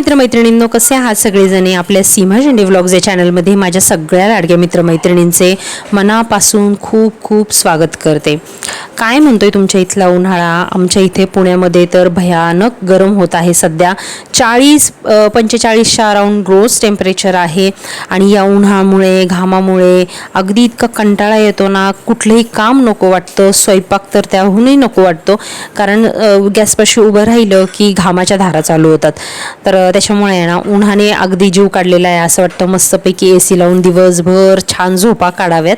मित्र मित्रमैत्रिणींनो कसे आहात सगळेजणी? आपल्या सीमा झेंडे या चॅनलमध्ये माझ्या सगळ्या लाडक्या मित्रमैत्रिणींचे मनापासून खूप खूप स्वागत करते. काय म्हणतोय तुमच्या इथला उन्हाळा? आमच्या इथे पुण्यामध्ये तर भयानक गरम होत आहे सध्या. चाळीस पंचेचाळीसच्या अराऊंड रोज टेम्परेचर आहे. आणि या उन्हामुळे घामामुळे अगदी इतका कंटाळा येतो ना कुठलंही काम नको वाटतं स्वयंपाक तर त्याहूनही नको वाटतो. कारण गॅसपाशी उभं राहिलं की घामाच्या धारा चालू होतात. तर त्याच्यामुळे ना उन्हाने अगदी जीव काढलेला आहे असं वाटतं. मस्तपैकी ए सी लावून दिवसभर छान झोपा काढाव्यात.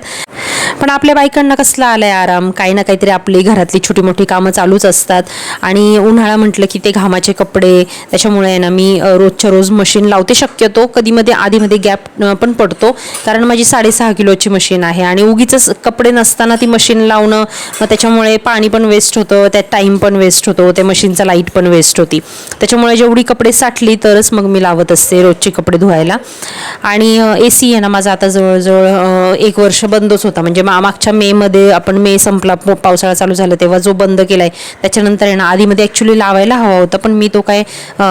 पण आपल्या बायकांना कसला आलाय आराम? काही ना काहीतरी आपली घरातली छोटी मोठी कामं चालूच असतात. आणि उन्हाळा म्हटलं की ते घामाचे कपडे त्याच्यामुळे आहे ना मी रोजच्या रोज मशीन लावते शक्यतो. कधीमध्ये आधीमध्ये गॅप पण पडतो. कारण माझी साडेसहा किलोची मशीन आहे आणि उगीच कपडे नसताना ती मशीन लावणं मग त्याच्यामुळे पाणी पण वेस्ट होतं त्यात टाईम पण वेस्ट होतो त्या मशीनचा लाइट पण वेस्ट होती. त्याच्यामुळे जेवढी कपडे साठली तरच मग मी लावत असते रोजचे कपडे धुवायला. आणि ए सी आहे ना माझा आता जवळजवळ एक वर्ष बंदच होता. म्हणजे म्हणजे मागच्या मेमध्ये आपण मे संपला पावसाळा चालू झाला तेव्हा जो बंद केलाय त्याच्यानंतर आहे ना आधीमध्ये ॲक्च्युली लावायला हवा होता पण मी तो काय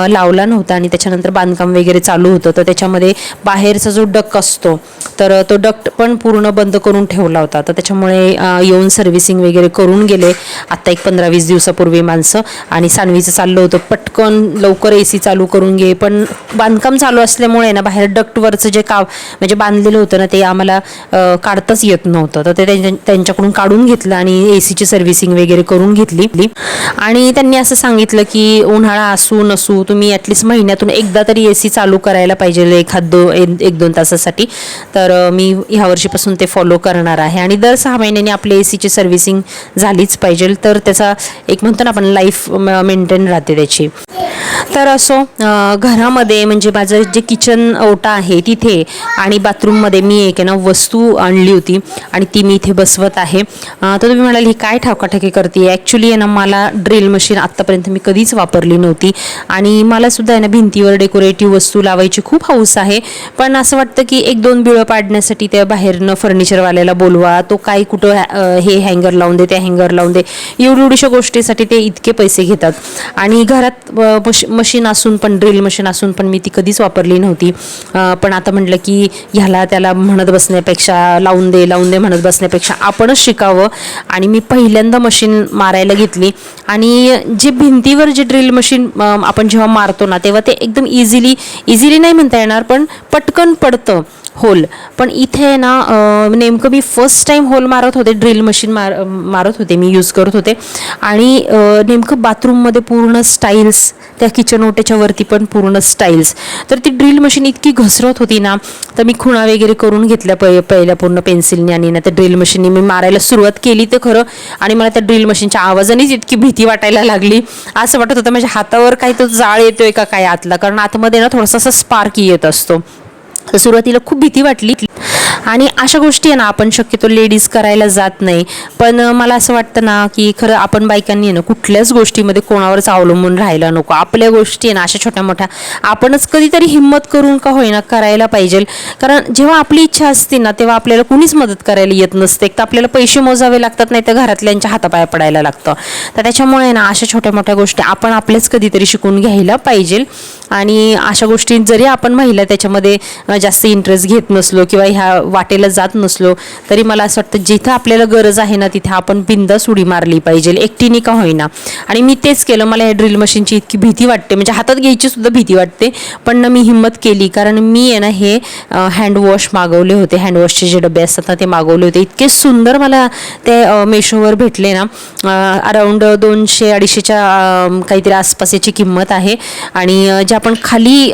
लावला नव्हता आणि त्याच्यानंतर बांधकाम वगैरे चालू होतं. तर त्याच्यामध्ये बाहेरचा जो डक असतो तर तो डक्ट पण पूर्ण बंद करून ठेवला होता. तर त्याच्यामुळे येऊन सर्व्हिसिंग वगैरे करून गेले. आत्ता एक पंधरा वीस दिवसापूर्वी माणसं आणि सानवीचं चाललं होतं. पटकन लवकर ए सी चालू करून घे. पण बांधकाम चालू असल्यामुळे ना बाहेर डक्टवरचं जे काम म्हणजे बांधलेलं होतं ना ते आम्हाला काढताच येत नव्हतं. तर ते त्यांच्याकडून काढून घेतलं आणि ए सीची सर्व्हिसिंग वगैरे करून घेतली. आणि त्यांनी असं सांगितलं की उन्हाळा असू नसू तुम्ही ॲटलिस्ट महिन्यातून एकदा तरी ए सी चालू करायला पाहिजे एखाद दो एक दोन तासासाठी. तर मी ह्या वर्षीपासून ते फॉलो करणार आहे. आणि दर सहा महिन्यांनी आपल्या ए सीची सर्व्हिसिंग झालीच पाहिजे. तर त्याचा एक म्हणतो ना आपण लाईफ मेंटेन राहते त्याची. तर असो घरामध्ये म्हणजे माझं जे किचन ओटा आहे तिथे आणि बाथरूममध्ये मी एक आहे ना वस्तू आणली होती. आणि ती मी इथे बसवत आहे. तर तुम्ही म्हणाल ही काय ठाकाठाकी करते ॲक्च्युली आहे ना मला ड्रिल मशीन आत्तापर्यंत मी कधीच वापरली नव्हती. आणि मला सुद्धा आहे ना भिंतीवर डेकोरेटिव्ह वस्तू लावायची खूप हौस आहे. पण असं वाटतं की एक दोन बिळं पाडण्यासाठी त्या बाहेरनं फर्निचरवाल्याला बोलवा. तो काय कुठं हे हँगर लावून दे त्या हँगर लावून दे. एवढी एवढीशा गोष्टीसाठी ते इतके पैसे घेतात. आणि घरात मश मशीन असून पण ड्रिल मशीन असून पण मी ती कधीच वापरली नव्हती. पण आता म्हटलं की ह्याला त्याला म्हणत बसण्यापेक्षा लावून दे लावून दे म्हणत बसण्यापेक्षा आपणच शिकावं. आणि मी पहिल्यांदा मशीन मारायला घेतली. आणि जे भिंतीवर जे ड्रिल मशीन आपण जेव्हा मारतो ना तेव्हा ते एकदम इझिली इझिली नाही म्हणता येणार पण पटकन पडतं. होल पण इथे ना नेमकं मी फर्स्ट टाईम होल मारत होते ड्रिल मशीन मार मारत होते मी यूज करत होते. आणि नेमकं बाथरूममध्ये पूर्ण स्टाईल्स त्या किचन ओट्याच्या वरती पण पूर्ण स्टाईल्स तर ती ड्रिल मशीन इतकी घसरत होती ना तर मी खुणा वगैरे करून घेतल्या प पहिल्या पूर्ण पेन्सिलने आणि ना त्या ड्रिल मशीनने मी मारायला सुरुवात केली ते खरं. आणि मला त्या ड्रिल मशीनच्या आवाजानेच इतकी भीती वाटायला लागली. असं वाटत होतं माझ्या हातावर काही तो जाळ येतोय का काय आतला? कारण आतमध्ये ना थोडासा असा स्पार्क येत असतो. तर सुरुवातीला खूप भीती वाटली. आणि अशा गोष्टी आहे ना आपण शक्यतो लेडीज करायला जात नाही. पण मला असं वाटतं ना की खरं आपण बायकांनी आहे ना कुठल्याच गोष्टीमध्ये कोणावरच अवलंबून राहायला नको. आपल्या गोष्टी आहे ना अशा छोट्या मोठ्या आपणच कधीतरी हिंमत करून का होईना करायला पाहिजे. कारण जेव्हा आपली इच्छा असते ना तेव्हा आपल्याला कुणीच मदत करायला येत नसते. एक तर आपल्याला पैसे मोजावे लागतात नाही तर घरातल्यांच्या हातापाया पडायला लागतं. तर त्याच्यामुळे ना अशा छोट्या मोठ्या गोष्टी आपण आपल्याच कधीतरी शिकून घ्यायला पाहिजे. आणि अशा गोष्टी जरी आपण महिला त्याच्यामध्ये जास्त इंटरेस्ट घेत नसलो किंवा ह्या वाटेला जात नसलो तरी मला असं वाटतं जिथं आपल्याला गरज आहे ना तिथे आपण बिंदास उडी मारली पाहिजे. एकटीने का होईना. आणि मी तेच केलं. मला या ड्रिल मशीनची इतकी भीती वाटते. म्हणजे हातात घ्यायची सुद्धा भीती वाटते. पण ना मी हिंमत केली. कारण मी आहे ना हे हँडवॉश मागवले होते. हँडवॉशचे जे डबे असतात ना ते मागवले होते. इतके सुंदर मला ते मेशोवर भेटले ना अराऊंड दोनशे अडीचशेच्या काहीतरी आसपास याची किंमत आहे. आणि जे आपण खाली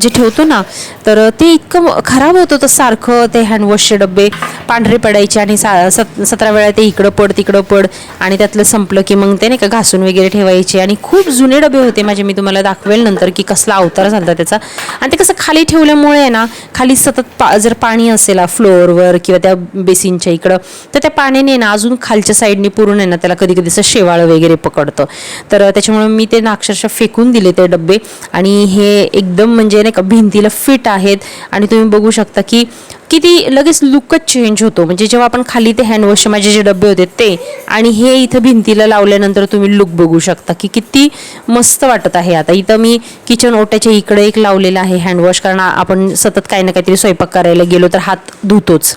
जे ठेवतो ना तर ते इतकं खराब होतं तर सारखं. ते हँडवॉशचे डबे पांढरे पडायचे आणि सा सत सतरा वेळा ते इकडं पड तिकडं पड आणि त्यातलं संपलं की मग ते नाही का घासून वगैरे ठेवायचे. आणि खूप जुने डबे होते माझे मी तुम्हाला दाखवेल नंतर की कसला अवतार झाला त्याचा. आणि ते कसं खाली ठेवल्यामुळे आहे ना खाली सतत पा जर पाणी असेल फ्लोअरवर किंवा त्या बेसिनच्या इकडं तर त्या पाण्याने ना अजून खालच्या साईडने पुरून आहे ना त्याला कधी कधी असं शेवाळं वगैरे पकडतं. तर त्याच्यामुळे मी ते ना अक्षरशः फेकून दिले ते डबे आणि हे एकदम म्हणजे नाही का भिंतीला फिट आहेत. आणि तुम्ही बघू शकता की की ती लगेच लुकच चेंज होतो. म्हणजे जेव्हा आपण खाली ते हँडवॉशचे माझे जे डबे होते ते. आणि हे इथं भिंतीला लावल्यानंतर तुम्ही लुक बघू शकता की किती मस्त वाटत आहे. आता इथं मी किचन ओट्याच्या इकडे एक लावलेलं आहे हँडवॉश कारण आपण सतत काही ना काहीतरी स्वयंपाक करायला गेलो तर हात धुतोच.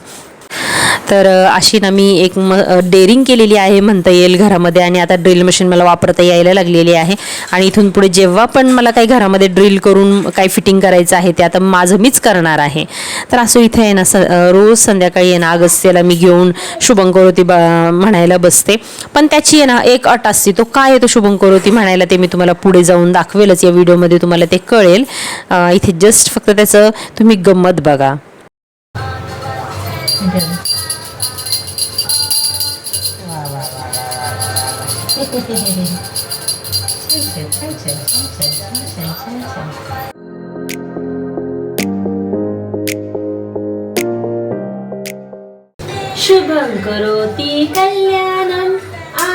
तर अशी ना मी एक म डेअरिंग केलेली आहे म्हणता येईल घरामध्ये आणि आता ड्रिल मशीन मला वापरता यायला लागलेली आहे. आणि इथून पुढे जेव्हा पण मला काही घरामध्ये ड्रिल करून काही फिटिंग करायचं आहे ते आता माझं मीच करणार आहे. तर असं इथे आहे ना स रोज संध्याकाळी आहे ना अगस्त्याला मी घेऊन शुभंकरोती बा म्हणायला बसते. पण त्याची आहे ना एक अट असते तो काय आहे तो शुभंकरोती म्हणायला ते मी तुम्हाला पुढे जाऊन दाखवेलच या व्हिडिओमध्ये तुम्हाला ते कळेल. इथे जस्ट फक्त त्याचं तुम्ही गंमत बघा. Ayan. Sunset, sunset, sunset, sunset, sunset. శుభం కరోతి కళ్యాణం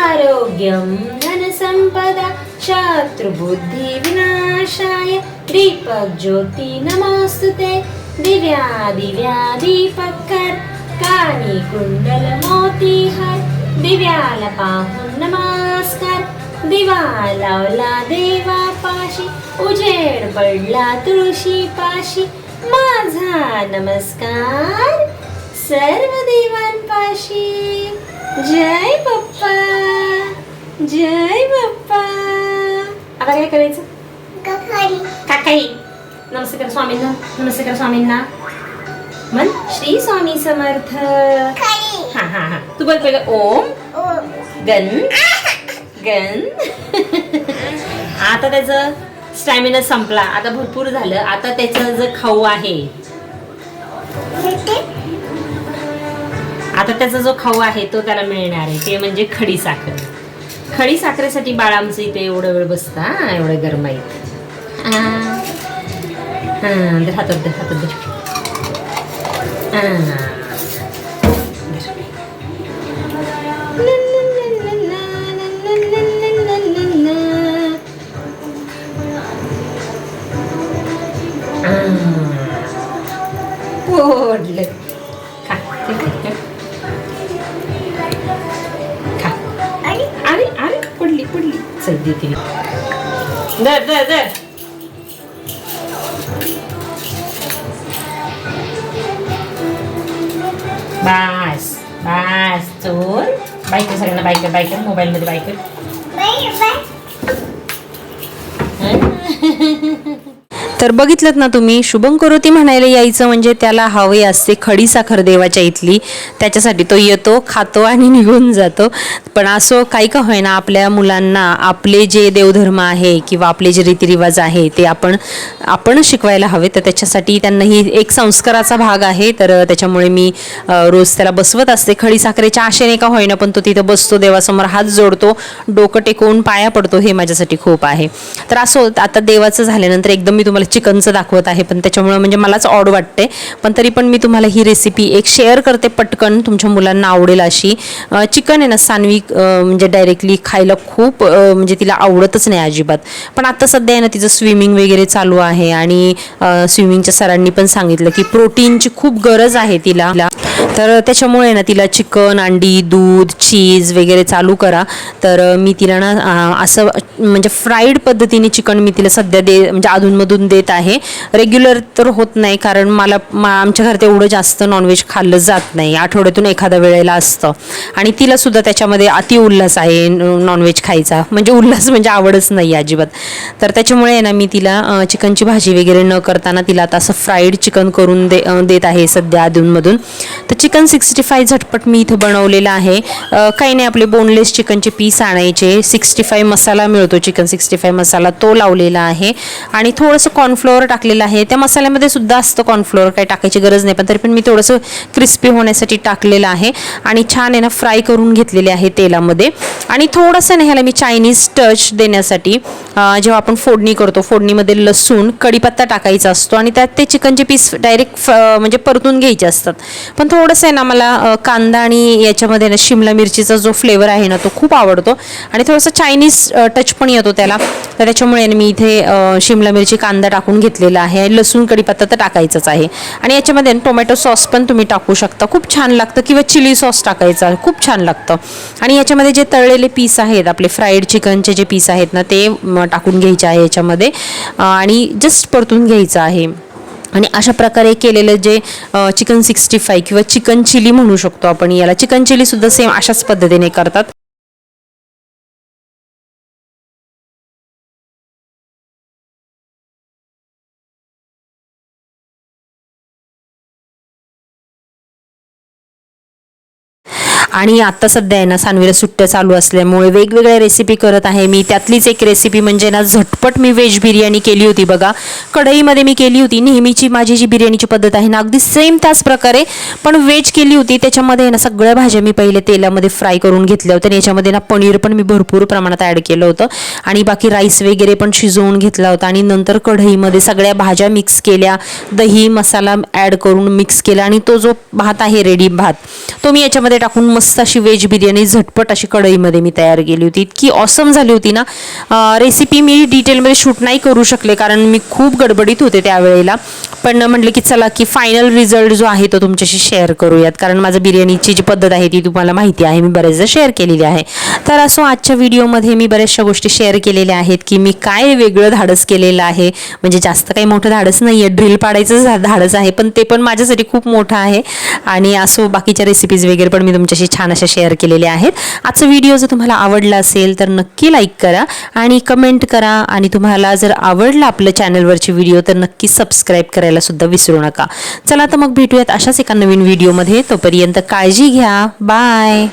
ఆరోగ్యం ధన సంపద శత్రుబుద్ధి వినాశాయ దీపక్ జ్యోతి నమోస్తుతే దివ్యా దివ్యా దీపక్ కర్ कानी कुंडल मोतीहार. दिव्याला पाहून नमस्कार. दिवा लावला देवा पाशी. उजेड पडला तुळशी पाशी. माझा नमस्कार सर्व देवांपाशी. जय बाप्पा जय बाप्पा आता काय करायचं? काकाई नमस्कार स्वामींना नमस्कार स्वामींना. म्हण श्री स्वामी समर्थ. हा हा हा. तू बोल पहिलं ओम. गण. गण. आता त्याचं स्टॅमिना संपला. आता भरपूर झालं. आता त्याचं जे खाऊ आहे. आता त्याचा जो खाऊ आहे तो त्याला मिळणार आहे. ते म्हणजे खडी साखर. खडी साखरेसाठी बाळ आमचं इथे एवढं वेळ बसता एवढं गरमाईत हा. हातात हातात दर हा. हा. ओढलं चोर बाईक सगळ्यांना बाईक बाईक मोबाईलमध्ये बाईक तर बघितलं ना तुम्ही शुभम करोती म्हणायला यायचं म्हणजे त्याला हवे असते खडी साखर देवाच्या इथली. त्याच्यासाठी तो येतो खातो आणि निघून जातो. पण असं काही का होईना आपल्या मुलांना आपले जे देवधर्म आहे किंवा आपले जे रीतिरिवाज आहे ते आपण आपण शिकवायला हवे. तर त्याच्यासाठी त्यांना ही एक संस्काराचा भाग आहे. तर त्याच्यामुळे मी रोज त्याला बसवत असते खडी साखरेच्या आशेने का होईना पण तो तिथं बसतो देवासमोर हात जोडतो डोकं टेकवून पाया पडतो हे माझ्यासाठी खूप आहे. तर असो आता देवाचं झाल्यानंतर एकदम मी तुम्हाला चिकनचं दाखवत आहे पण त्याच्यामुळे म्हणजे मलाच ऑड वाटते पण तरी पण मी तुम्हाला ही रेसिपी एक शेअर करते पटकन तुमच्या मुलांना आवडेल अशी. चिकन आहे ना सानवी म्हणजे डायरेक्टली खायला खूप म्हणजे तिला आवडतच नाही अजिबात. पण आता सध्या आहे ना तिचं स्विमिंग वगैरे चालू आहे आणि स्विमिंगच्या सरांनी पण सांगितलं की प्रोटीनची खूप गरज आहे तिला. तर त्याच्यामुळे ना तिला चिकन अंडी दूध चीज वगैरे चालू करा. तर मी तिला ना असं म्हणजे फ्राईड पद्धतीने चिकन मी तिला सध्या दे म्हणजे अधूनमधून दे देत आहे. रेग्युलर तर होत नाही कारण मला मा- आमच्या घरात एवढं जास्त नॉनव्हेज खाल्लं जात नाही. आठवड्यातून एखाद्या वेळेला असतं. आणि तिला सुद्धा त्याच्यामध्ये अति उल्हास आहे नॉनव्हेज खायचा. म्हणजे उल्हास म्हणजे आवडच नाही अजिबात. तर त्याच्यामुळे आहे ना मी तिला चिकनची भाजी वगैरे न करताना तिला आता असं फ्राईड चिकन करून दे देत आहे सध्या अधूनमधून. तर चिकन सिक्स्टी फाय झटपट मी इथं बनवलेलं आहे. काही नाही आपले बोनलेस चिकनचे पीस आणायचे. सिक्स्टी फाय मसाला मिळतो. चिकन सिक्स्टी फाय मसाला तो लावलेला आहे. आणि थोडंसं कॉर्नफ्लोअर टाकलेलं आहे. त्या मसाल्यामध्ये सुद्धा असतं कॉर्नफ्लोअर काही टाकायची गरज नाही पण तरी पण मी थोडंसं क्रिस्पी होण्यासाठी टाकलेलं आहे आणि छान आहे ना फ्राय करून घेतलेले आहे तेलामध्ये. आणि थोडंसं ना ह्याला मी चायनीज टच देण्यासाठी जेव्हा आपण फोडणी करतो फोडणीमध्ये लसूण कढीपत्ता टाकायचा असतो आणि त्यात ते चिकनचे पीस डायरेक्ट म्हणजे परतून घ्यायचे असतात. पण थोडंसं आहे ना मला कांदा आणि याच्यामध्ये ना शिमला मिरचीचा जो फ्लेवर आहे ना तो खूप आवडतो. आणि थोडंसं चायनीज टच पण येतो त्याला. तर त्याच्यामुळे मी इथे शिमला मिरची कांदा टाकून घेतलेलं आहे लसूण कढीपत्ता तर टाकायचंच आहे. आणि याच्यामध्ये टोमॅटो सॉस पण तुम्ही टाकू शकता. खूप छान लागतं. किंवा चिली सॉस टाकायचा खूप छान लागतं. आणि याच्यामध्ये जे तळलेले पीस आहेत आपले फ्राईड चिकनचे जे पीस आहेत ना ते टाकून घ्यायचे आहे याच्यामध्ये. आणि जस्ट परतून घ्यायचं आहे. आणि अशा प्रकारे केलेलं जे चिकन सिक्स्टी फाय किंवा चिकन चिली म्हणू शकतो आपण याला. चिकन चिलीसुद्धा सेम अशाच पद्धतीने करतात. आणि आता सध्या आहे ना सानवीला सुट्ट्या चालू असल्यामुळे वेगवेगळ्या रेसिपी करत आहे. मी त्यातलीच एक रेसिपी म्हणजे ना झटपट मी व्हेज बिर्याणी केली होती बघा. कढईमध्ये मी केली होती. नेहमीची माझी जी बिर्याणीची पद्धत आहे ना अगदी सेम त्याच प्रकारे पण व्हेज केली होती. त्याच्यामध्ये ना सगळ्या भाज्या मी पहिले तेलामध्ये फ्राय करून घेतल्या होत्या. आणि याच्यामध्ये ना पनीर पण मी भरपूर प्रमाणात ॲड केलं होतं. आणि बाकी राईस वगैरे पण शिजवून घेतला होता. आणि नंतर कढईमध्ये सगळ्या भाज्या मिक्स केल्या. दही मसाला ॲड करून मिक्स केला. आणि तो जो भात आहे रेडी भात तो मी याच्यामध्ये टाकून मस्त अशी व्हेज बिर्याणी झटपट अशी कढईमध्ये मी तयार केली होती. इतकी ऑसम झाली होती ना. रेसिपी मी डिटेलमध्ये शूट नाही करू शकले कारण मी खूप गडबडीत होते त्यावेळेला. पण म्हटलं की चला की फायनल रिझल्ट जो आहे तो तुमच्याशी शेअर करूयात. कारण माझं बिर्याणीची जी पद्धत आहे ती तुम्हाला माहिती आहे मी बरेचदा शेअर केलेली आहे. तर असो आजच्या व्हिडिओमध्ये मी बऱ्याचशा गोष्टी शेअर केलेल्या आहेत की मी काय वेगळं धाडस केलेलं आहे. म्हणजे जास्त काही मोठं धाडस नाही आहे ड्रिल पाडायचं झा- धाडस आहे पण ते पण माझ्यासाठी खूप मोठं आहे. आणि असो बाकीच्या रेसिपीज वगैरे पण मी तुमच्याशी छान अशा शेअर केलेल्या आहेत. आजचा व्हिडिओ जर तुम्हाला आवडला असेल तर नक्की लाईक करा आणि कमेंट करा. आणि तुम्हाला जर आवडलं आपलं चॅनलवरची व्हिडिओ तर नक्की सबस्क्राईब करायला सुद्धा विसरू नका. चला तर मग भेटूयात अशाच एका नवीन व्हिडिओमध्ये तोपर्यंत काळजी घ्या. बाय